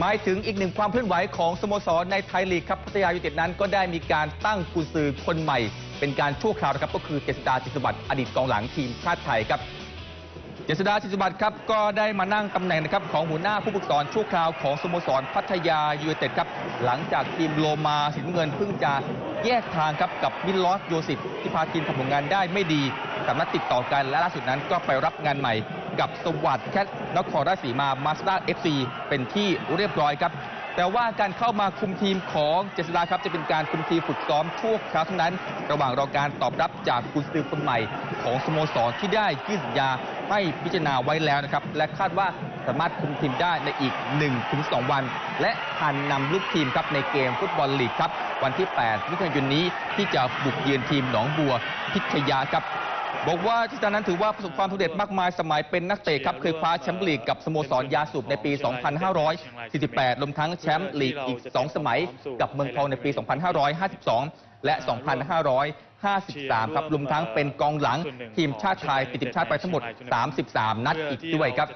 หมายถึงอีกหนึ่งความเคลื่อนไหวของสโมสรในไทยลีกครับพัทยายูเต็ดนั้นก็ได้มีการตั้งกุญซือคนใหม่ เป็นการชั่วคราวนะครับก็คือเจษดาจิตสวัสดิ์อดีตกองหลังทีมชาติไทยครับเจษดาจิตสวัสดิ์ครับก็ได้มานั่งตำแหน่งนะครับของหัวหน้าผู้ฝึกสอนชั่วคราวของสโมสรพัทยายูเต็ดครับหลังจากทีมโลมาสินเงินเพิ่งจะแยกทางครับกับมิลลอสโยสิฟที่พาทีมทำผลงานได้ไม่ดี สามนัดติดต่อกัน และล่าสุดนั้นก็ไปรับงานใหม่กับสวัสดิ์แคทนครราชสีมามาสด้าเอฟซีเป็นที่เรียบร้อยครับ แต่ว่าการเข้ามาคุมทีมของเจษดาครับจะเป็นการคุมทีมฝึกซ้อมชั่วคราวเท่านั้น ระหว่างรอการตอบรับจากกุนซือคนใหม่ของสโมสรที่ได้ยื่นสัญญาให้พิจารณาไว้แล้วนะครับ และคาดว่าสามารถคุมทีมได้ในอีก 1-2 วัน และทันนำลูกทีมครับในเกมฟุตบอลลีกครับ วันที่ 8 มิถุนายนนี้ที่จะบุกเยือนทีมหนองบัวพิทยาครับ บอกว่าที่ตอนนั้นถือว่าประสบความสำเร็จมากมายสมัยเป็นนักเตะครับเคยคว้าแชมป์ลีกกับสโมสรยาสูบในปี 2548 รวมทั้งแชมป์ลีกอีก 2 สมัยกับเมืองทองในปี 2552 และ 2553 ครับรวมทั้งเป็นกองหลังทีมชาติไทยติดทีมชาติไปทั้งหมด 33 นัดอีกด้วยครับ